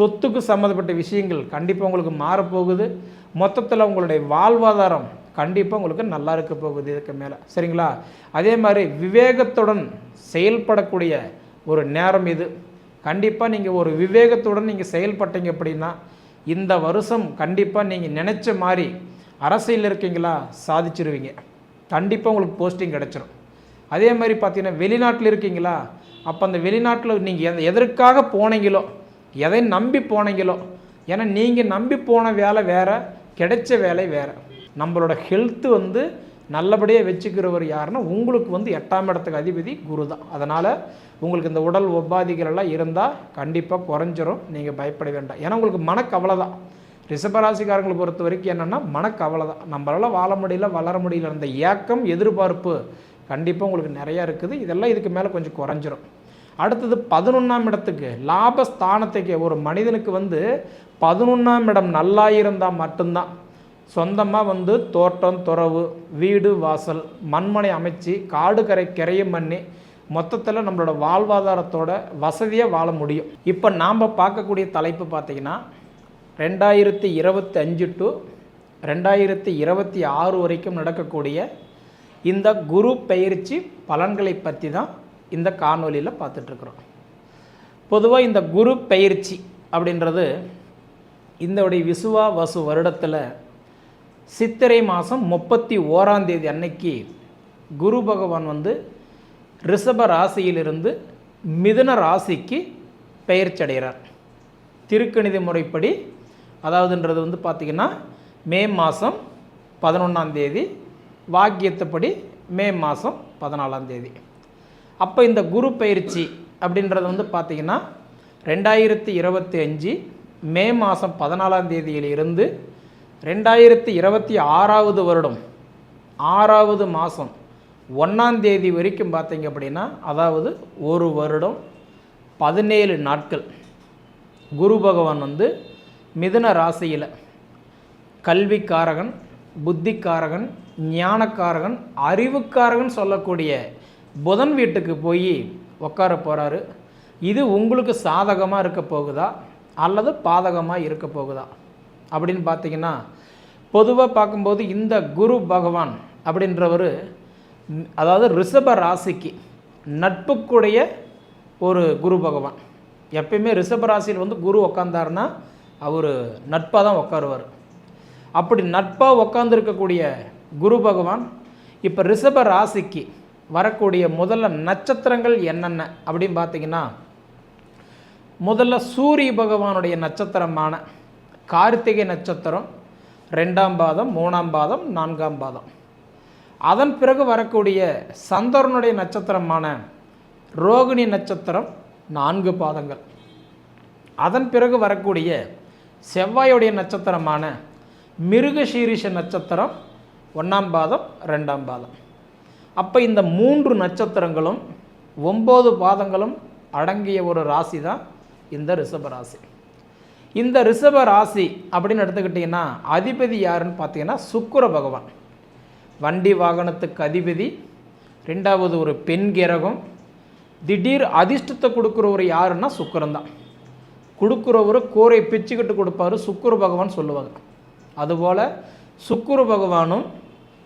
சொத்துக்கு சம்மந்தப்பட்ட விஷயங்கள் கண்டிப்பாக உங்களுக்கு மாறப்போகுது. மொத்தத்தில் உங்களுடைய வாழ்வாதாரம் கண்டிப்பாக உங்களுக்கு நல்லா இருக்க போகுது இதுக்கு மேலே. சரிங்களா? அதே மாதிரி விவேகத்துடன் செயல்படக்கூடிய ஒரு நேரம் இது. கண்டிப்பாக நீங்கள் ஒரு விவேகத்துடன் நீங்கள் செயல்பட்டீங்க அப்படின்னா இந்த வருஷம் கண்டிப்பாக நீங்கள் நினச்ச மாதிரி அரசியல் இருக்கீங்களா? சாதிச்சிருவீங்க. கண்டிப்பாக உங்களுக்கு போஸ்டிங் கிடச்சிரும். அதே மாதிரி பார்த்தீங்கன்னா வெளிநாட்டில் இருக்கீங்களா? அப்போ அந்த வெளிநாட்டில் நீங்கள் எதற்காக போனீங்களோ எதை நம்பி போனீங்களோ ஏன்னா நீங்கள் நம்பி போன வேலை வேறு கிடைச்ச வேலை வேறு. நம்மளோட ஹெல்த்து வந்து நல்லபடியாக வச்சுக்கிறவர் யாருன்னா உங்களுக்கு வந்து எட்டாம் இடத்துக்கு அதிபதி குரு தான். அதனால் உங்களுக்கு இந்த உடல் உபாதிகள் எல்லாம் இருந்தால் கண்டிப்பாக குறைஞ்சிரும். நீங்கள் பயப்பட வேண்டாம். ஏன்னா உங்களுக்கு மனக்கவலை தான். ரிஷபராசிக்காரங்களை பொறுத்த வரைக்கும் என்னென்னா மனக்கவலை தான். நம்மளால் வாழ முடியல வளர முடியல அந்த ஏக்கம் எதிர்பார்ப்பு கண்டிப்பாக உங்களுக்கு நிறையா இருக்குது. இதெல்லாம் இதுக்கு மேலே கொஞ்சம் குறைஞ்சிரும். அடுத்தது பதினொன்றாம் இடத்துக்கு லாபஸ்தானத்துக்கு ஒரு மனிதனுக்கு வந்து பதினொன்றாம் இடம் நல்லா இருந்தால் மட்டும்தான். சொந்தமாக வந்து தோட்டம் துறவு வீடு வாசல் மண்மனை அமைச்சு காடு கரை கரையும் பண்ணி மொத்தத்தில் நம்மளோட வாழ்வாதாரத்தோட வசதியாக வாழ முடியும். இப்போ நாம் பார்க்கக்கூடிய தலைப்பு பார்த்திங்கன்னா ரெண்டாயிரத்தி இருபத்தி அஞ்சு டு ரெண்டாயிரத்தி இருபத்தி ஆறு வரைக்கும் நடக்கக்கூடிய இந்த குரு பயிற்சி பலன்களை பற்றி தான் இந்த காணொலியில் பார்த்துட்ருக்குறோம். பொதுவாக இந்த குரு பயிற்சி அப்படின்றது இந்தோடைய விசுவா வசு வருடத்தில் சித்திரை மாதம் முப்பத்தி ஓராந்தேதி அன்னைக்கு குரு பகவான் வந்து ரிஷப ராசியிலிருந்து மிதுன ராசிக்கு பெயர்ச்சி அடைகிறார். திருக்கணித முறைப்படி அதாவதுன்றது வந்து பார்த்திங்கன்னா மே மாதம் பதினொன்றாம் தேதி வாக்கியத்துப்படி மே மாதம் பதினாலாம் தேதி. அப்போ இந்த குரு பயிற்சி அப்படின்றது வந்து பார்த்திங்கன்னா ரெண்டாயிரத்தி இருபத்தி அஞ்சு மே மாதம் பதினாலாம் தேதியிலிருந்து ரெண்டாயிரத்தி இருபத்தி ஆறாவது வருடம் ஆறாவது மாதம் ஒன்றாம் தேதி வரைக்கும் பார்த்தீங்க அப்படின்னா அதாவது ஒரு வருடம் பதினேழு நாட்கள் குரு பகவான் வந்து மிதுன ராசியில் கல்விக்காரகன் புத்திக்காரகன் ஞானக்காரகன் அறிவுக்காரகன் சொல்லக்கூடிய புதன் வீட்டுக்கு போய் உட்கார போகிறாரு இது உங்களுக்கு சாதகமாக இருக்க போகுதா? அல்லது பாதகமாக இருக்க போகுதா? அப்படின்னு பார்த்தீங்கன்னா பொதுவாக பார்க்கும்போது இந்த குரு பகவான் அப்படின்றவர் அதாவது ரிஷப ராசிக்கு நட்புக்குடைய ஒரு குரு பகவான். எப்பயுமே ரிஷப ராசியில் வந்து குரு உக்காந்தாருன்னா அவர் நட்பாக தான் உட்காருவார் அப்படி நட்பாக உட்காந்துருக்கக்கூடிய குரு பகவான் இப்போ ரிஷப ராசிக்கு வரக்கூடிய முதல்ல நட்சத்திரங்கள் என்னென்ன அப்படின்னு பார்த்தீங்கன்னா முதல்ல சூரிய பகவானுடைய நட்சத்திரமான கார்த்திகை நட்சத்திரம் ரெண்டாம் பாதம் மூணாம் பாதம் நான்காம் பாதம். அதன் பிறகு வரக்கூடிய சந்தரனுடைய நட்சத்திரமான ரோகிணி நட்சத்திரம் நான்கு பாதங்கள். அதன் பிறகு வரக்கூடிய செவ்வாயுடைய நட்சத்திரமான மிருகசீரிஷ நட்சத்திரம் ஒன்றாம் பாதம் ரெண்டாம் பாதம். அப்போ இந்த மூன்று நட்சத்திரங்களும் ஒம்பது பாதங்களும் அடங்கிய ஒரு ராசி தான் இந்த ரிஷப ராசி. இந்த ரிஷப ராசி அப்படின்னு எடுத்துக்கிட்டிங்கன்னா அதிபதி யாருன்னு பார்த்தீங்கன்னா சுக்கர பகவான். வண்டி வாகனத்துக்கு அதிபதி ரெண்டாவது ஒரு பெண் கிரகம் திடீர் அதிர்ஷ்டத்தை கொடுக்குறவர் யாருன்னா சுக்கரன் தான். கொடுக்குறவர் கோரை பிச்சுக்கிட்டு கொடுப்பாரு சுக்குரு பகவான் சொல்லுவாங்க. அதுபோல் சுக்குரு பகவானும்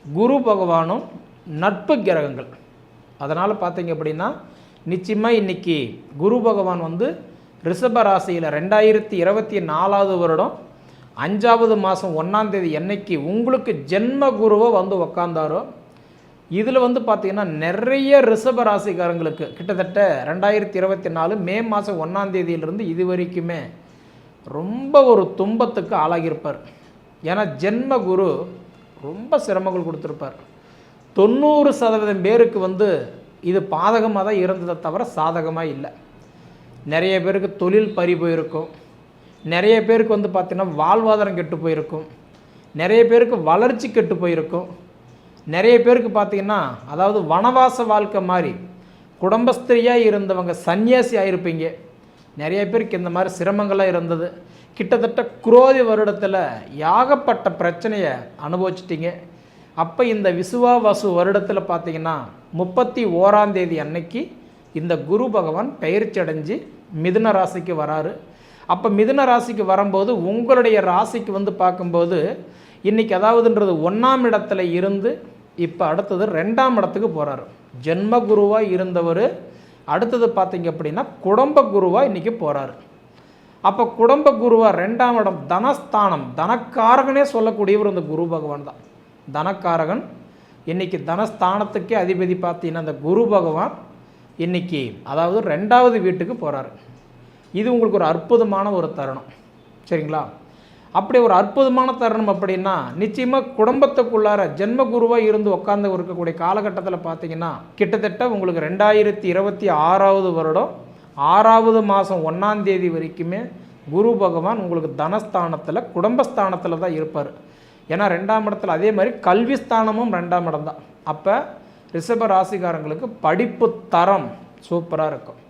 குரு பகவானும் நட்பு கிரகங்கள். அதனால் பார்த்தீங்க அப்படின்னா நிச்சயமாக இன்னைக்கு குரு பகவான் வந்து ரிஷப ராசியில் ரெண்டாயிரத்தி இருபத்தி நாலாவது வருடம் அஞ்சாவது மாதம் ஒன்றாந்தேதி என்னைக்கு உங்களுக்கு ஜென்ம குருவோ வந்து உக்காந்தாரோ இதில் வந்து பார்த்தீங்கன்னா நிறைய ரிஷப ராசிக்காரங்களுக்கு கிட்டத்தட்ட ரெண்டாயிரத்தி இருபத்தி நாலு மே மாதம் ஒன்றாந்தேதியிலிருந்து இது வரைக்குமே ரொம்ப ஒரு துன்பத்துக்கு ஆளாகியிருப்பார். ஏன்னா ஜென்ம குரு ரொம்ப சிரமங்கள் கொடுத்துருப்பார். தொண்ணூறு சதவீதம் பேருக்கு வந்து இது பாதகமாக தான் இருந்ததை தவிர சாதகமாக இல்லை. நிறைய பேருக்கு தொழில் பறி போயிருக்கும். நிறைய பேருக்கு வந்து பார்த்திங்கன்னா வாழ்வாதாரம் கெட்டு போயிருக்கும். நிறைய பேருக்கு வளர்ச்சி கெட்டு போயிருக்கும். நிறைய பேருக்கு பார்த்திங்கன்னா அதாவது வனவாச வாழ்க்கை மாதிரி குடும்பஸ்திரியாக இருந்தவங்க சன்னியாசி ஆகிருப்பீங்க நிறைய பேருக்கு இந்த மாதிரி சிரமங்களாக இருந்தது. கிட்டத்தட்ட குரோதி வருடத்தில் யாகப்பட்ட பிரச்சனையை அனுபவிச்சிட்டிங்க. அப்போ இந்த விசுவாவாசு வருடத்தில் பார்த்தீங்கன்னா முப்பத்தி ஓராம் தேதி அன்னைக்கு இந்த குரு பகவான் பயிற்சி அடைஞ்சு மிதுன ராசிக்கு வராரு. அப்போ மிதுன ராசிக்கு வரும்போது உங்களுடைய ராசிக்கு வந்து பார்க்கும்போது இன்றைக்கி அதாவதுன்றது ஒன்றாம் இடத்துல இருந்து இப்போ அடுத்தது ரெண்டாம் இடத்துக்கு போகிறாரு ஜென்ம குருவாக இருந்தவர் அடுத்தது பார்த்தீங்க அப்படின்னா குடும்ப குருவாக இன்றைக்கி போகிறாரு அப்போ குடும்ப குருவாக ரெண்டாம் இடம் தனஸ்தானம் தனக்காரகனே சொல்லக்கூடியவர் இந்த குரு பகவான் தான். தனக்காரகன். இன்றைக்கி தனஸ்தானத்துக்கே அதிபதி பார்த்தீங்கன்னா அந்த குரு பகவான் இன்னைக்கு அதாவது ரெண்டாவது வீட்டுக்கு போகிறாரு இது உங்களுக்கு ஒரு அற்புதமான ஒரு தருணம். சரிங்களா? அப்படி ஒரு அற்புதமான தருணம் அப்படின்னா நிச்சயமாக குடும்பத்துக்குள்ளார ஜென்ம குருவாக இருந்து உட்காந்து இருக்கக்கூடிய காலகட்டத்தில் பார்த்தீங்கன்னா கிட்டத்தட்ட உங்களுக்கு ரெண்டாயிரத்தி இருபத்தி ஆறாவது வருடம் ஆறாவது மாதம் ஒன்றாந்தேதி வரைக்குமே குரு பகவான் உங்களுக்கு தனஸ்தானத்தில் குடும்பஸ்தானத்தில் தான் இருப்பார். ஏன்னா ரெண்டாம் இடத்துல அதே மாதிரி கல்வி ஸ்தானமும் ரெண்டாம் இடம் தான். அப்போ ரிஷப ராசிக்காரங்களுக்கு படிப்பு தரம் சூப்பராக இருக்கும்.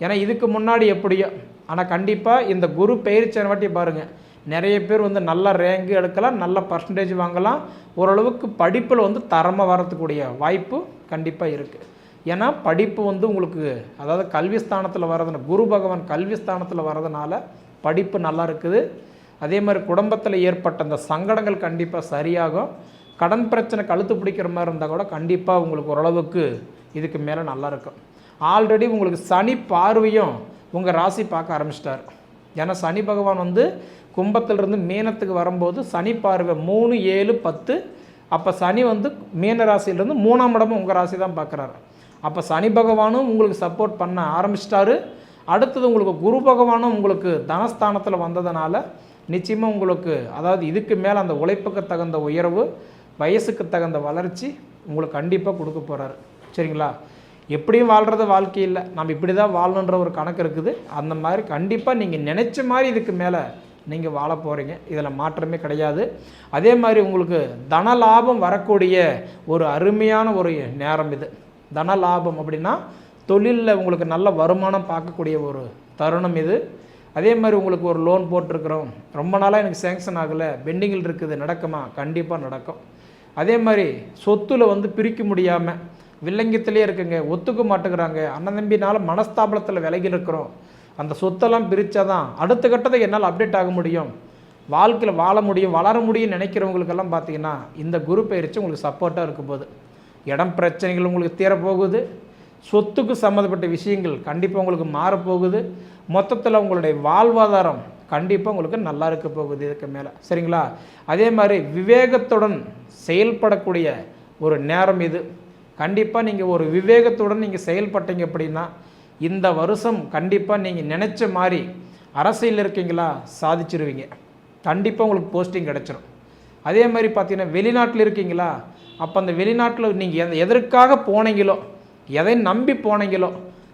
ஏன்னா இதுக்கு முன்னாடி எப்படியோ ஆனால் கண்டிப்பாக இந்த குரு பெயர்ச்சியான வாட்டி பாருங்கள் நிறைய பேர் வந்து நல்ல ரேங்கு எடுக்கலாம் நல்ல பர்சன்டேஜ் வாங்கலாம். ஓரளவுக்கு படிப்பில் வந்து தரமாக வரத்துக்கூடிய வாய்ப்பு கண்டிப்பாக இருக்குது ஏன்னா படிப்பு வந்து உங்களுக்கு அதாவது கல்வி ஸ்தானத்தில் வர்றதுனா குரு பகவான் கல்வி ஸ்தானத்தில் வர்றதுனால படிப்பு நல்லா இருக்குது. அதே மாதிரி குடும்பத்தில் ஏற்பட்ட அந்த சங்கடங்கள் கண்டிப்பாக சரியாகும். கடன் பிரச்சனை கழுத்து பிடிக்கிற மாதிரி இருந்தால் கூட கண்டிப்பாக உங்களுக்கு ஓரளவுக்கு இதுக்கு மேலே நல்லா இருக்கும். ஆல்ரெடி உங்களுக்கு சனி பார்வையும் உங்கள் ராசி பார்க்க ஆரம்பிச்சிட்டார். ஏன்னா சனி பகவான் வந்து கும்பத்திலிருந்து மீனத்துக்கு வரும்போது சனி பார்வை மூணு ஏழு பத்து. அப்போ சனி வந்து மீன ராசியிலேருந்து மூணாம் இடமும் உங்கள் ராசி தான் பார்க்குறாரு. அப்போ சனி பகவானும் உங்களுக்கு சப்போர்ட் பண்ண ஆரம்பிச்சிட்டாரு. அடுத்தது உங்களுக்கு குரு பகவானும் உங்களுக்கு தனஸ்தானத்தில் வந்ததுனால நிச்சயமாக உங்களுக்கு அதாவது இதுக்கு மேலே அந்த உழைப்புக்கு தகுந்த உயர்வு வயசுக்கு தகுந்த வளர்ச்சி உங்களுக்கு கண்டிப்பாக கொடுக்க போகிறாரு சரிங்களா? எப்படியும் வாழ்கிறது வாழ்க்கை இல்லை. நம்ம இப்படி தான் வாழணுன்ற ஒரு கணக்கு இருக்குது. அந்த மாதிரி கண்டிப்பாக நீங்கள் நினச்ச மாதிரி இதுக்கு மேலே நீங்கள் வாழ போகிறீங்க இதில் மாற்றமே கிடையாது. அதே மாதிரி உங்களுக்கு தன லாபம் வரக்கூடிய ஒரு அருமையான ஒரு நேரம் இது. தன லாபம் அப்படின்னா தொழிலில் உங்களுக்கு நல்ல வருமானம் பார்க்கக்கூடிய ஒரு தருணம் இது. அதே மாதிரி உங்களுக்கு ஒரு லோன் போட்டிருக்கிறோம். ரொம்ப நாளாக எனக்கு சேங்ஷன் ஆகலை. பெண்டிங்கில் இருக்குது. நடக்குமா? கண்டிப்பாக நடக்கும். அதே மாதிரி சொத்துல வந்து பிரிக்க முடியாமல் வில்லங்கத்திலே இருக்குங்க. ஒத்துக்க மாட்டேங்கிறாங்க. அண்ணன் தம்பினால் மனஸ்தாபலத்தில் விலகி இருக்கிறோம் அந்த சொத்தெல்லாம் பிரித்தா தான் அடுத்த கட்டத்தை என்னால் அப்டேட் ஆக முடியும். வாழ்க்கையில் வாழ முடியும் வளர முடியும்னு நினைக்கிறவங்களுக்கெல்லாம் பார்த்தீங்கன்னா இந்த குரு பயிற்சி உங்களுக்கு சப்போர்ட்டாக இருக்கும் போது. இடம் பிரச்சனைகள் உங்களுக்கு தீரப்போகுது. சொத்துக்கு சம்மந்தப்பட்ட விஷயங்கள் கண்டிப்பாக உங்களுக்கு மாறப்போகுது. மொத்தத்தில் உங்களுடைய வாழ்வாதாரம் கண்டிப்பாக உங்களுக்கு நல்லா இருக்க போகுது இதுக்கு மேலே. சரிங்களா? அதே மாதிரி விவேகத்துடன் செயல்படக்கூடிய ஒரு நேரம் இது. கண்டிப்பாக நீங்கள் ஒரு விவேகத்துடன் நீங்கள் செயல்பட்டீங்க அப்படின்னா இந்த வருஷம் கண்டிப்பாக நீங்கள் நினச்ச மாதிரி அரசியல் இருக்கீங்களா? சாதிச்சிருவீங்க. கண்டிப்பாக உங்களுக்கு போஸ்டிங் கிடச்சிரும். அதே மாதிரி பார்த்தீங்கன்னா வெளிநாட்டில் இருக்கீங்களா? அப்போ அந்த வெளிநாட்டில் நீங்கள் எதற்காக போனீங்களோ எதை நம்பி போனீங்களோ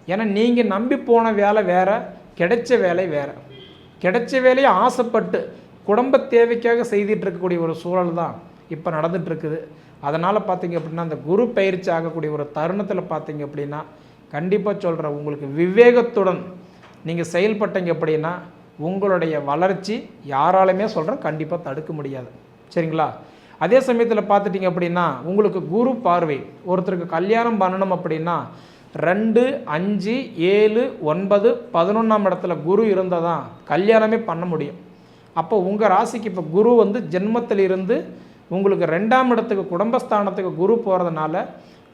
ஏன்னா நீங்கள் நம்பி போன வேலை வேறு கிடைச்ச வேலை வேறு. கிடைச்ச வேலையை ஆசைப்பட்டு குடும்ப தேவைக்காக செய்துட்டு இருக்கக்கூடிய ஒரு சூழல் தான் இப்போ நடந்துகிட்ருக்குது அதனால் பார்த்தீங்க அப்படின்னா அந்த குரு பயிற்சி ஆகக்கூடிய ஒரு தருணத்தில் பார்த்தீங்க அப்படின்னா கண்டிப்பாக சொல்கிறேன் உங்களுக்கு விவேகத்துடன் நீங்கள் செயல்பட்டீங்க அப்படின்னா உங்களுடைய வளர்ச்சி யாராலுமே சொல்கிறேன் கண்டிப்பாக தடுக்க முடியாது. சரிங்களா? அதே சமயத்தில் பார்த்துட்டிங்க அப்படின்னா உங்களுக்கு குரு பார்வை ஒருத்தருக்கு கல்யாணம் பண்ணணும் அப்படின்னா ரெண்டு அஞ்சு ஏழு ஒன்பது பதினொன்றாம் இடத்துல குரு இருந்தால் தான் கல்யாணமே பண்ண முடியும். அப்போ உங்கள் ராசிக்கு இப்போ குரு வந்து ஜென்மத்தில் இருந்து உங்களுக்கு ரெண்டாம் இடத்துக்கு குடும்பஸ்தானத்துக்கு குரு போகிறதுனால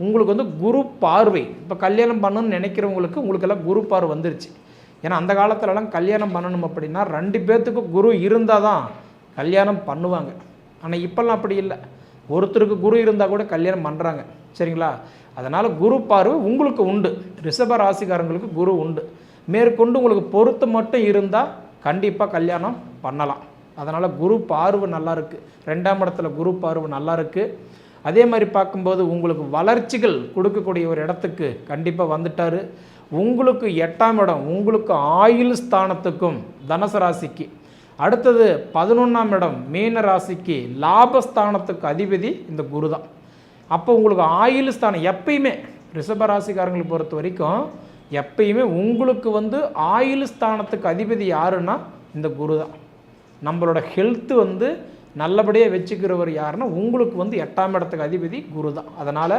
உங்களுக்கு வந்து குரு பார்வை. இப்போ கல்யாணம் பண்ணணும்னு நினைக்கிறவங்களுக்கு உங்களுக்கெல்லாம் குரு பார்வை வந்துருச்சு. ஏன்னா அந்த காலத்துலலாம் கல்யாணம் பண்ணணும் அப்படின்னா ரெண்டு பேர்த்துக்கு குரு இருந்தால் தான் கல்யாணம் பண்ணுவாங்க. ஆனால் இப்போல்லாம் அப்படி இல்லை. ஒருத்தருக்கு குரு இருந்தால் கூட கல்யாணம் பண்ணுறாங்க சரிங்களா? அதனால் குரு பார்வை உங்களுக்கு உண்டு. ரிஷப ராசிக்காரங்களுக்கு குரு உண்டு. மேற்கொண்டு உங்களுக்கு பொறுத்து மட்டும் இருந்தால் கண்டிப்பாக கல்யாணம் பண்ணலாம். அதனால் குரு பார்வை நல்லா இருக்குது ரெண்டாம் இடத்துல குரு பார்வை நல்லா இருக்குது அதே மாதிரி பார்க்கும்போது உங்களுக்கு வளர்ச்சிகள் கொடுக்கக்கூடிய ஒரு இடத்துக்கு கண்டிப்பாக வந்துட்டார். உங்களுக்கு எட்டாம் இடம் உங்களுக்கு ஆயுள் ஸ்தானத்துக்கும் தனுசு ராசிக்கு. அடுத்தது பதினொன்றாம் இடம் மீன ராசிக்கு லாபஸ்தானத்துக்கு அதிபதி இந்த குரு தான் அப்போ உங்களுக்கு ஆயுள் ஸ்தானம் எப்பயுமே ரிஷபராசிக்காரங்களை பொறுத்த வரைக்கும் எப்பயுமே உங்களுக்கு வந்து ஆயுள் ஸ்தானத்துக்கு அதிபதி யாருன்னா இந்த குரு தான் நம்மளோட ஹெல்த்து வந்து நல்லபடியாக வச்சுக்கிறவர் யாருன்னா உங்களுக்கு வந்து எட்டாம் இடத்துக்கு அதிபதி குரு தான் அதனால்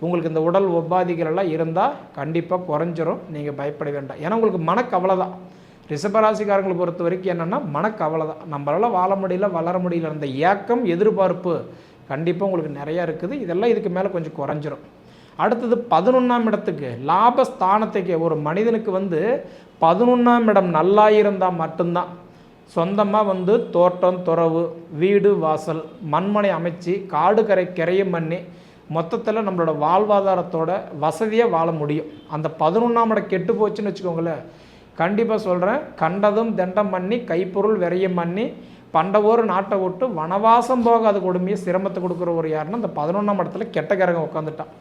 உங்களுக்கு இந்த உடல் உபாதிகள் எல்லாம் இருந்தால் கண்டிப்பாக குறைஞ்சிரும். நீங்கள் பயப்பட வேண்டாம். ஏன்னா உங்களுக்கு மனக்கவலை தான் ரிஷபராசிக்காரங்களை பொறுத்த வரைக்கும் என்னென்னா மனக்கவலை தான் நம்மளால் வாழ முடியல வளர முடியல அந்த ஏக்கம் எதிர்பார்ப்பு கண்டிப்பாக உங்களுக்கு நிறையா இருக்குது. இதெல்லாம் இதுக்கு மேலே கொஞ்சம் குறைஞ்சிரும். அடுத்தது பதினொன்றாம் இடத்துக்கு லாபஸ்தானத்துக்கு ஒரு மனிதனுக்கு வந்து பதினொன்றாம் இடம் நல்லா இருந்தால் மட்டும்தான். சொந்தமாக வந்து தோட்டம் துறவு வீடு வாசல் மண்மனை அமைச்சு காடு கரை கிரையம் பண்ணி மொத்தத்தில் நம்மளோட வாழ்வாதாரத்தோட வசதியாக வாழ முடியும். அந்த பதினொன்றாம் இடம் கெட்டு போச்சுன்னு வச்சுக்கோங்களேன். கண்டிப்பாக சொல்கிறேன் கண்டதும் தண்டம் பண்ணி கைப்பொருள் விரையும் பண்ணி பண்டவோர் நாட்டை விட்டு வனவாசம் போகாத கொடுமையை சிரமத்தை கொடுக்குற ஒரு யாருன்னா இந்த பதினொன்றாம் இடத்துல கெட்ட கரகம் உட்காந்துட்டான்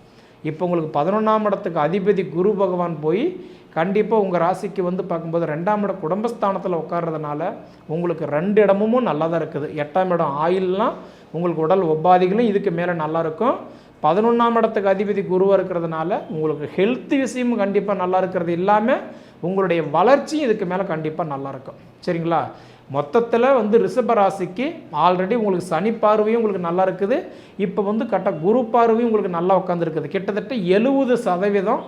இப்போ உங்களுக்கு பதினொன்றாம் இடத்துக்கு அதிபதி குரு பகவான் போய் கண்டிப்பாக உங்கள் ராசிக்கு வந்து பார்க்கும்போது ரெண்டாம் இடம் குடும்பஸ்தானத்தில் உட்கார்றதுனால உங்களுக்கு ரெண்டு இடமும் நல்லா தான் இருக்குது. எட்டாம் இடம் ஆயில்லாம் உங்களுக்கு உடல் உபாதிகளும் இதுக்கு மேலே நல்லா இருக்கும். பதினொன்றாம் இடத்துக்கு அதிபதி குருவாக இருக்கிறதுனால உங்களுக்கு ஹெல்த் விஷயமும் கண்டிப்பாக நல்லா இருக்கிறது இல்லாமல் உங்களுடைய வளர்ச்சியும் இதுக்கு மேலே கண்டிப்பாக நல்லாயிருக்கும் சரிங்களா? மொத்தத்தில் வந்து ரிஷப ராசிக்கு ஆல்ரெடி உங்களுக்கு சனி பார்வையும் உங்களுக்கு நல்லா இருக்குது. இப்போ வந்து கட்ட குரு பார்வையும் உங்களுக்கு நல்லா உட்காந்துருக்குது கிட்டத்தட்ட எழுபது சதவீதம்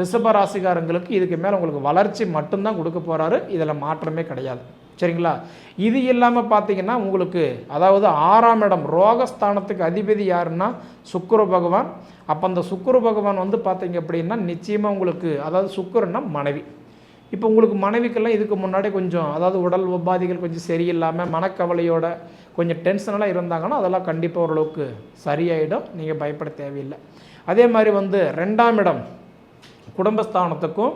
ரிஷப ராசிக்காரங்களுக்கு இதுக்கு மேலே உங்களுக்கு வளர்ச்சி மட்டும்தான் கொடுக்க போகிறாரு இதில் மாற்றமே கிடையாது. சரிங்களா? இது இல்லாமல் பார்த்தீங்கன்னா உங்களுக்கு அதாவது ஆறாம் இடம் ரோகஸ்தானத்துக்கு அதிபதி யாருன்னா சுக்குர பகவான். அப்போ அந்த சுக்குர பகவான் வந்து பார்த்தீங்க அப்படின்னா நிச்சயமாக உங்களுக்கு அதாவது சுக்குரன்னா மனைவி. இப்போ உங்களுக்கு மனைவிக்கெல்லாம் இதுக்கு முன்னாடி கொஞ்சம் அதாவது உடல் உபாதிகள் கொஞ்சம் சரியில்லாமல் மனக்கவலையோட கொஞ்சம் டென்ஷனெல்லாம் இருந்தாங்கன்னா அதெல்லாம் கண்டிப்பாக ஓரளவுக்கு சரியாயிடும். நீங்கள் பயப்பட தேவையில்லை. அதே மாதிரி வந்து ரெண்டாம் இடம் குடும்பஸ்தானத்துக்கும்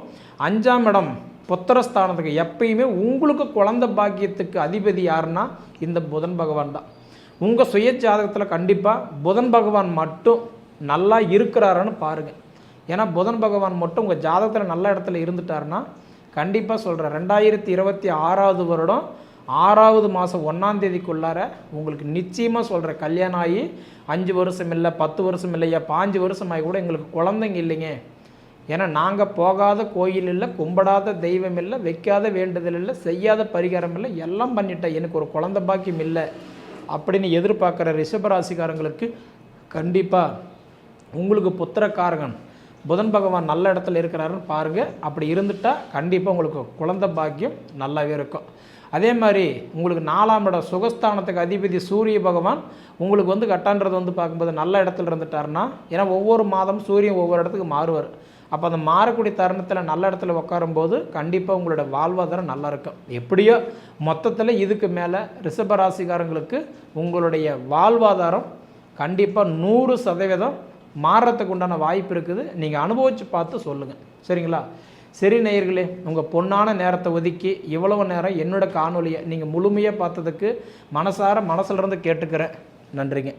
அஞ்சாம் இடம் புத்திரஸ்தானத்துக்கு எப்பயுமே உங்களுக்கு குழந்த பாக்கியத்துக்கு அதிபதி யாருன்னா இந்த புதன் பகவான் தான். உங்கள் சுய ஜாதகத்தில் கண்டிப்பாக புதன் பகவான் மட்டும் நல்லா இருக்கிறாருன்னு பாருங்கள் ஏன்னா புதன் பகவான் மட்டும் உங்கள் ஜாதகத்தில் நல்ல இடத்துல இருந்துட்டாருன்னா கண்டிப்பாக சொல்கிறேன் ரெண்டாயிரத்தி இருபத்தி ஆறாவது வருடம் ஆறாவது மாதம் ஒன்றாந்தேதிக்குள்ளார உங்களுக்கு நிச்சயமாக சொல்கிற கல்யாணம் ஆகி அஞ்சு வருஷம் இல்லை பத்து வருஷம் இல்லையா பாஞ்சு வருஷம் ஆகி கூட எங்களுக்கு குழந்தைங்க இல்லைங்க. ஏன்னா நாங்கள் போகாத கோயில் இல்லை கும்பிடாத தெய்வம் இல்லை வைக்காத வேண்டுதல் இல்லை செய்யாத பரிகாரம் இல்லை எல்லாம் பண்ணிட்டேன் எனக்கு ஒரு குழந்த பாக்கியம் இல்லை அப்படின்னு எதிர்பார்க்குற ரிஷபராசிக்காரங்களுக்கு கண்டிப்பாக உங்களுக்கு புத்திரக்காரகன். புதன் பகவான் நல்ல இடத்துல இருக்கிறாருன்னு பாருங்கள் அப்படி இருந்துட்டால் கண்டிப்பாக உங்களுக்கு குழந்த பாக்கியம் நல்லாவே இருக்கும். அதே மாதிரி உங்களுக்கு நாலாம் இடம் சுகஸ்தானத்துக்கு அதிபதி சூரிய பகவான் உங்களுக்கு வந்து கட்டான்றது வந்து பார்க்கும்போது நல்ல இடத்துல இருந்துட்டாருன்னா ஏன்னா ஒவ்வொரு மாதம் சூரியன் ஒவ்வொரு இடத்துக்கு மாறுவார். அப்போ அந்த மாறக்கூடிய தருணத்தில் நல்ல இடத்துல உட்காரும்போது கண்டிப்பாக உங்களோட வாழ்வாதாரம் நல்லா இருக்கும். எப்படியோ மொத்தத்தில் இதுக்கு மேலே ரிஷபராசிக்காரங்களுக்கு உங்களுடைய வாழ்வாதாரம் கண்டிப்பாக நூறு சதவீதம் மாறுறதுக்கு உண்டான வாய்ப்பு இருக்குது. நீங்கள் அனுபவித்து பார்த்து சொல்லுங்கள் சரிங்களா? சரி நேயர்களே உங்கள் பொன்னான நேரத்தை ஒதுக்கி இவ்வளவு நேரம் என்னோட காணொலியை நீங்கள் முழுமையாக பார்த்ததுக்கு மனசார மனசுலேருந்து கேட்டுக்கிறேன். நன்றிங்க.